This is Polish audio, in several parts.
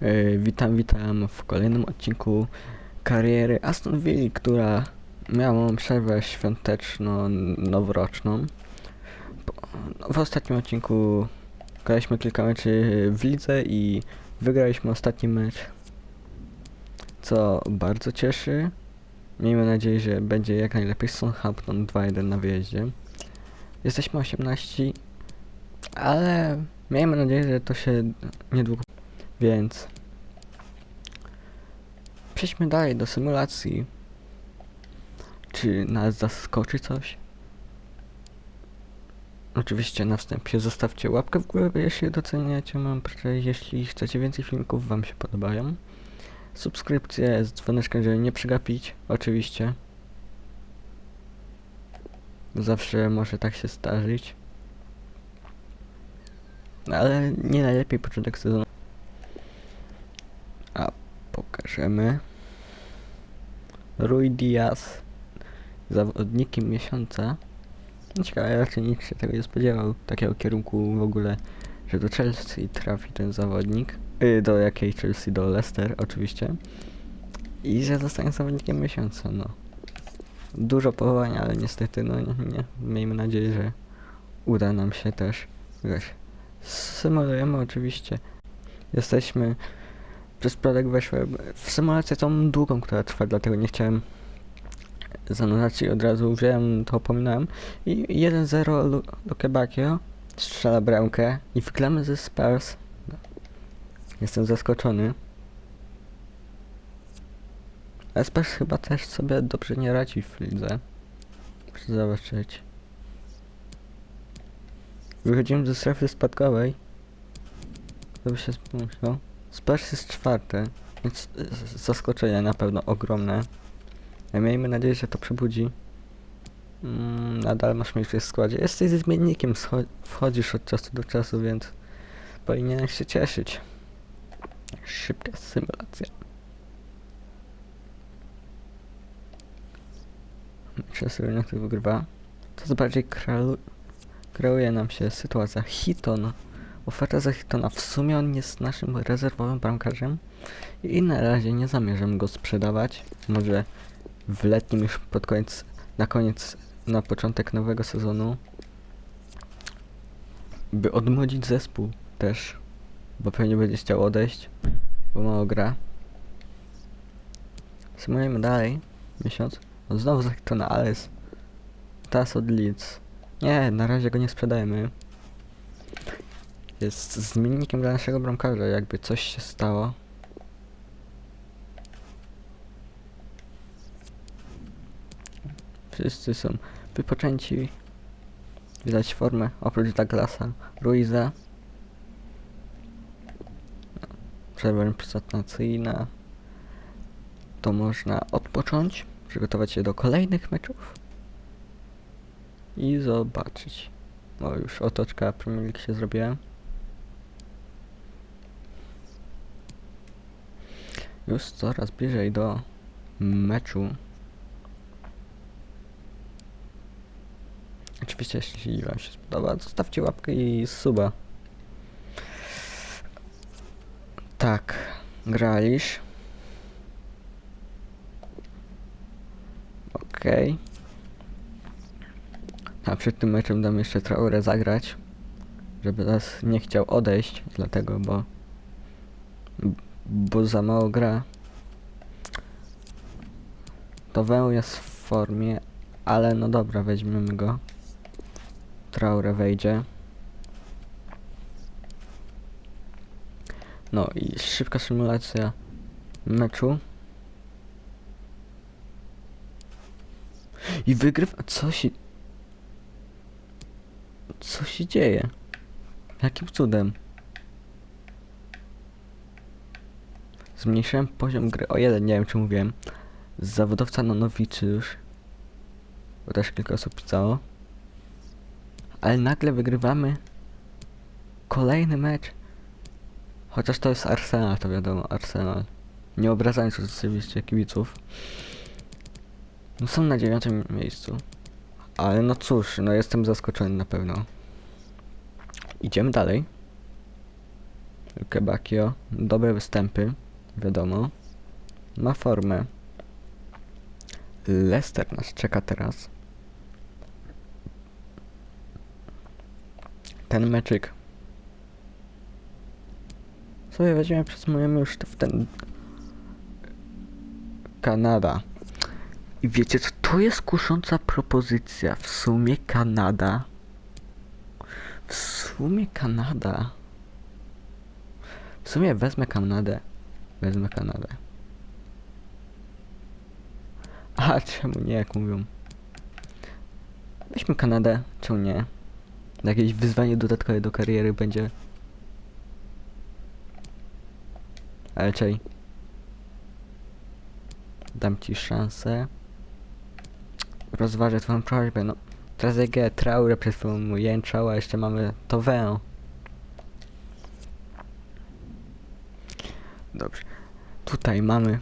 Yy, witam, witam w kolejnym odcinku kariery Aston Villa, która miała przerwę świąteczno-noworoczną. Po- W ostatnim odcinku graliśmy kilka meczy w lidze i wygraliśmy ostatni mecz, co bardzo cieszy. Miejmy nadzieję, że będzie jak najlepiej Southampton 2-1 na wyjeździe. Jesteśmy 18, ale miejmy nadzieję, że to się niedługo więc przejdźmy dalej do symulacji. Czy nas zaskoczy coś? Oczywiście na wstępie zostawcie łapkę w górę, jeśli doceniacie mam jeśli chcecie więcej filmików wam się podobają. Subskrypcję z dzwoneczkiem, żeby nie przegapić, oczywiście. Zawsze może tak się zdarzyć. No, Ale nie najlepiej początek sezonu. A pokażemy. Rui Diaz, zawodnikiem miesiąca. No Ciekawe, raczej nikt się tego nie spodziewał, takiego kierunku w ogóle, że do Chelsea trafi ten zawodnik. Y, do jakiej Chelsea? Do Leicester oczywiście. I że zostanie zawodnikiem miesiąca, no. Dużo powołania, ale niestety, no nie, nie. Miejmy nadzieję, że uda nam się też. Wiesz, symulujemy oczywiście. Jesteśmy przypadek weszłem w symulację tą długą, która trwa, dlatego nie chciałem i od razu wziąłem, to opominałem. I 1-0 Lu- Luke Bacchio strzela bramkę i wygramy ze Spurs. Jestem zaskoczony. Spurs chyba też sobie dobrze nie radzi w lidze. Muszę zobaczyć. Wychodzimy ze strefy spadkowej. To by się pomyślał. Spurs jest czwarte, więc z- zaskoczenie na pewno ogromne. Miejmy nadzieję, że to przebudzi. Mm, nadal masz miejsce w składzie. Jesteś zmiennikiem, wchodzisz od czasu do czasu, więc powinieneś się cieszyć. Szybka symulacja. Manchester United wygrywa. Coraz bardziej kreu- kreuje nam się sytuacja. Hiton Oferta za Hitona. W sumie on jest naszym rezerwowym bramkarzem i na razie nie zamierzam go sprzedawać. Może w letnim już pod koniec, na koniec, na początek nowego sezonu, by odmłodzić zespół też, bo pewnie będzie chciał odejść, bo mało gra. Symulujemy dalej, miesiąc. O, znowu za Hitona, ale jest teraz od Leeds. Nie, na razie go nie sprzedajemy jest zmiennikiem dla naszego bramkarza, jakby coś się stało. Wszyscy są wypoczęci. Widać formę, oprócz Douglasa, Ruiza. Przerwa reprezentacyjna. To można odpocząć, przygotować się do kolejnych meczów i zobaczyć. O, już otoczka Premier League się zrobiła. Już coraz bliżej do meczu. Oczywiście, jeśli Wam się spodoba, zostawcie łapkę i suba. Tak, gralisz. Okej. A przed tym meczem dam jeszcze Traorę zagrać, żeby nas nie chciał odejść, dlatego, bo bo za mało gra. To Weł jest w formie, ale no dobra, weźmiemy go. Traore wejdzie. No i szybka symulacja meczu. I wygrywa... Co się... Co się dzieje? Jakim cudem? Zmniejszyłem poziom gry o jeden, nie wiem czy mówiłem. Z zawodowca na nowiczy już. Bo też kilka osób pisało. Ale nagle wygrywamy kolejny mecz. Chociaż to jest Arsenal, to wiadomo, Arsenal. Nie obrażając oczywiście kibiców. No są na dziewiątym miejscu. Ale no cóż, no jestem zaskoczony na pewno. Idziemy dalej. Kebakio. Dobre występy, wiadomo. Ma formę. Leicester nas czeka teraz. Ten meczyk. Sobie weźmiemy, przesumujemy już w ten... Kanada. I wiecie co, to jest kusząca propozycja. W sumie Kanada. W sumie Kanada. W sumie wezmę Kanadę. Wezmę Kanadę. A czemu nie, jak mówią? Weźmy Kanadę, czemu nie? Jakieś wyzwanie dodatkowe do kariery będzie. Ale czej. Dam ci szansę. Rozważę twoją prośbę, no. Teraz jak Traure przed chwilą jęczał, a jeszcze mamy to Wę. Dobrze. Tutaj mamy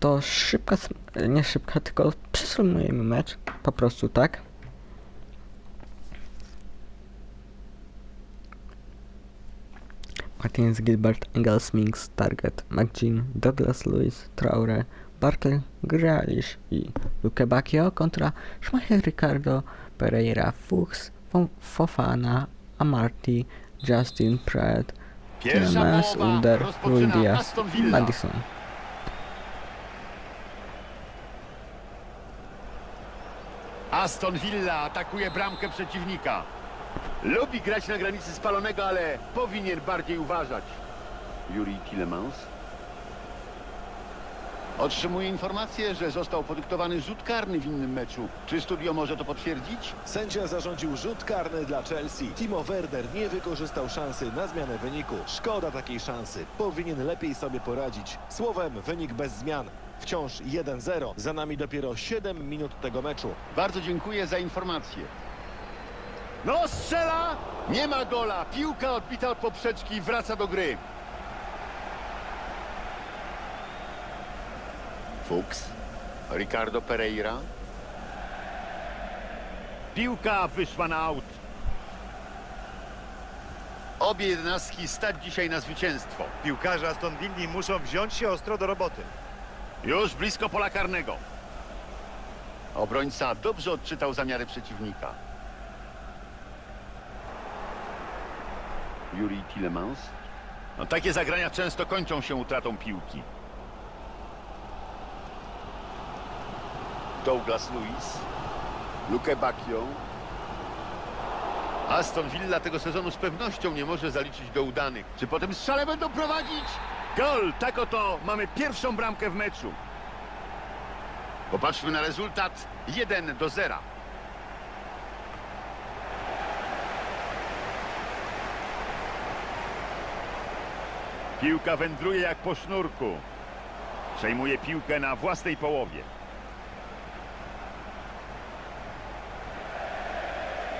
to szybka, sm- nie szybka, tylko przesumujemy mecz. Po prostu tak. Martinez, Gilbert, Engels, Minks, Target, McGinn, Douglas Lewis, Traore, Barkley, Grealish i Luke Bacchio kontra Schmeichel, Ricardo, Pereira, Fuchs, Fo- Fofana, Amarty, Justin Pratt, Pierwsza Tielemans, połowa Ulder, Rui rozpoczyna Diaz, Aston Villa. Madison. Aston Villa atakuje bramkę przeciwnika. Lubi grać na granicy spalonego, ale powinien bardziej uważać. Juri Tillemans. Otrzymuje informację, że został podyktowany rzut karny w innym meczu. Czy studio może to potwierdzić? Sędzia zarządził rzut karny dla Chelsea. Timo Werner nie wykorzystał szansy na zmianę wyniku. Szkoda takiej szansy. Powinien lepiej sobie poradzić. Słowem, wynik bez zmian. Wciąż 1-0. Za nami dopiero 7 minut tego meczu. Bardzo dziękuję za informację. No strzela! Nie ma gola. Piłka odbita od poprzeczki wraca do gry. Fuchs. Ricardo Pereira. Piłka wyszła na aut. Obie jedenastki stać dzisiaj na zwycięstwo. Piłkarze Aston Villa muszą wziąć się ostro do roboty. Już blisko pola karnego. Obrońca dobrze odczytał zamiary przeciwnika. Juri Tillemans. No, takie zagrania często kończą się utratą piłki. Douglas Luiz. Luke Bacchio. Aston Villa tego sezonu z pewnością nie może zaliczyć do udanych. Czy po tym strzale będą prowadzić? Gol! Tak oto mamy pierwszą bramkę w meczu. Popatrzmy na rezultat 1 do 0. Piłka wędruje jak po sznurku. Przejmuje piłkę na własnej połowie.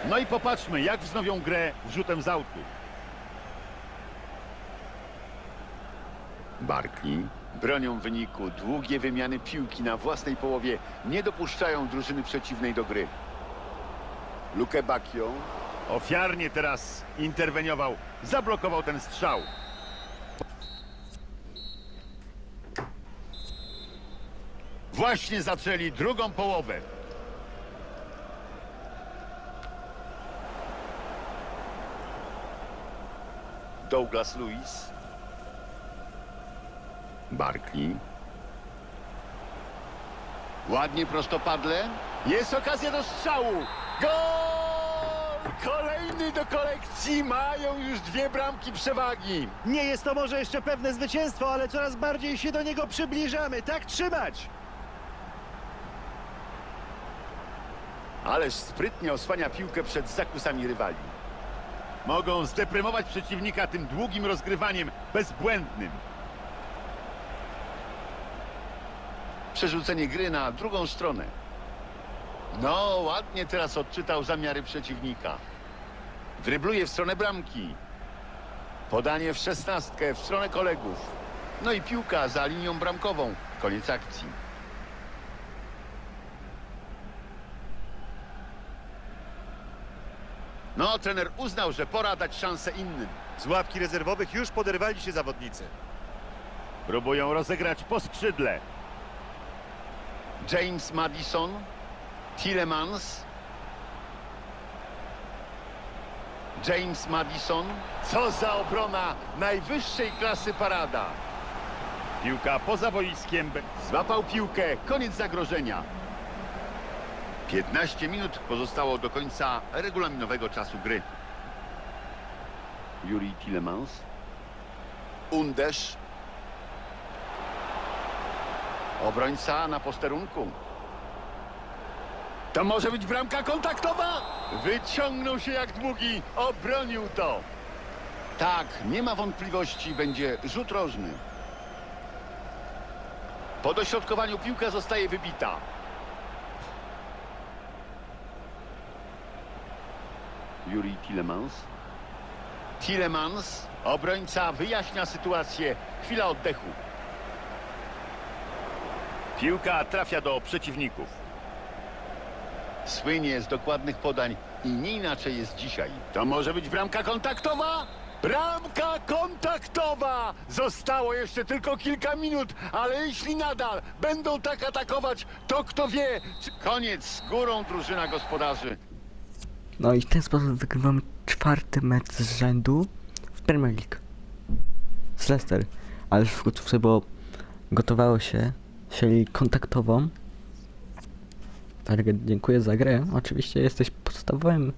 No i popatrzmy, jak wznowią grę wrzutem z autu. Barkley bronią wyniku. Długie wymiany piłki na własnej połowie nie dopuszczają drużyny przeciwnej do gry. Luke Bacchio ofiarnie teraz interweniował, zablokował ten strzał. Właśnie zaczęli drugą połowę. Douglas Luiz. Barkley. Ładnie prostopadle. Jest okazja do strzału. Gol! Kolejny do kolekcji. Mają już dwie bramki przewagi. Nie jest to może jeszcze pewne zwycięstwo, ale coraz bardziej się do niego przybliżamy. Tak trzymać! Ależ sprytnie osłania piłkę przed zakusami rywali. Mogą zdeprymować przeciwnika tym długim rozgrywaniem, bezbłędnym. Przerzucenie gry na drugą stronę. No, ładnie teraz odczytał zamiary przeciwnika. Drybluje w stronę bramki. Podanie w szesnastkę w stronę kolegów. No i piłka za linią bramkową. Koniec akcji. No, trener uznał, że pora dać szansę innym. Z ławki rezerwowych już poderwali się zawodnicy. Próbują rozegrać po skrzydle. James Madison, Tillemans. James Madison. Co za obrona najwyższej klasy parada. Piłka poza boiskiem. Złapał piłkę. Koniec zagrożenia. 15 minut pozostało do końca regulaminowego czasu gry. Juri Tillemans. Uderz. Obrońca na posterunku. To może być bramka kontaktowa? Wyciągnął się jak długi, obronił to. Tak, nie ma wątpliwości, będzie rzut rożny. Po dośrodkowaniu piłka zostaje wybita. Juri Tillemans. Tillemans, obrońca wyjaśnia sytuację. Chwila oddechu. Piłka trafia do przeciwników. Słynie z dokładnych podań i nie inaczej jest dzisiaj. To może być bramka kontaktowa? Bramka kontaktowa! Zostało jeszcze tylko kilka minut, ale jeśli nadal będą tak atakować, to kto wie, czy koniec górą drużyna gospodarzy. No i w ten sposób wygrywamy czwarty mecz z rzędu w Premier League. Z Leicester. Ale wkrótce, bo gotowało się sieli kontaktową. Target, dziękuję za grę. Oczywiście jesteś podstawowym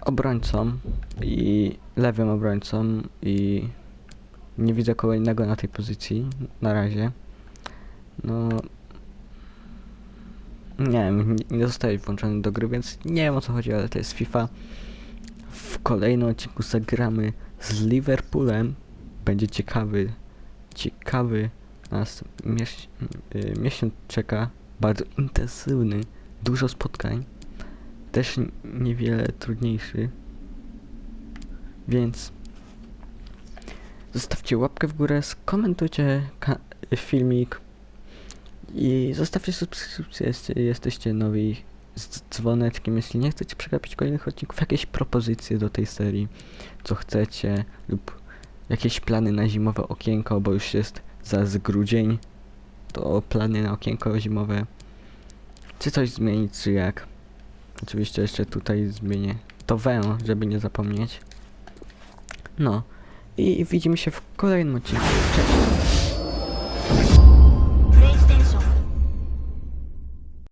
obrońcą i lewym obrońcą i nie widzę kogo innego na tej pozycji na razie. No nie wiem, nie, zostałeś włączony do gry, więc nie wiem o co chodzi, ale to jest FIFA. W kolejnym odcinku zagramy z Liverpoolem. Będzie ciekawy, ciekawy nas miesiąc, y, miesiąc czeka. Bardzo intensywny, dużo spotkań. Też niewiele trudniejszy. Więc zostawcie łapkę w górę, skomentujcie filmik. I zostawcie subskrypcję, jeśli jesteście nowi z dzwoneczkiem, jeśli nie chcecie przegapić kolejnych odcinków, jakieś propozycje do tej serii, co chcecie, lub jakieś plany na zimowe okienko, bo już jest zaraz grudzień, to plany na okienko zimowe, czy coś zmienić, czy jak. Oczywiście jeszcze tutaj zmienię to wę, żeby nie zapomnieć. No i widzimy się w kolejnym odcinku. Cześć!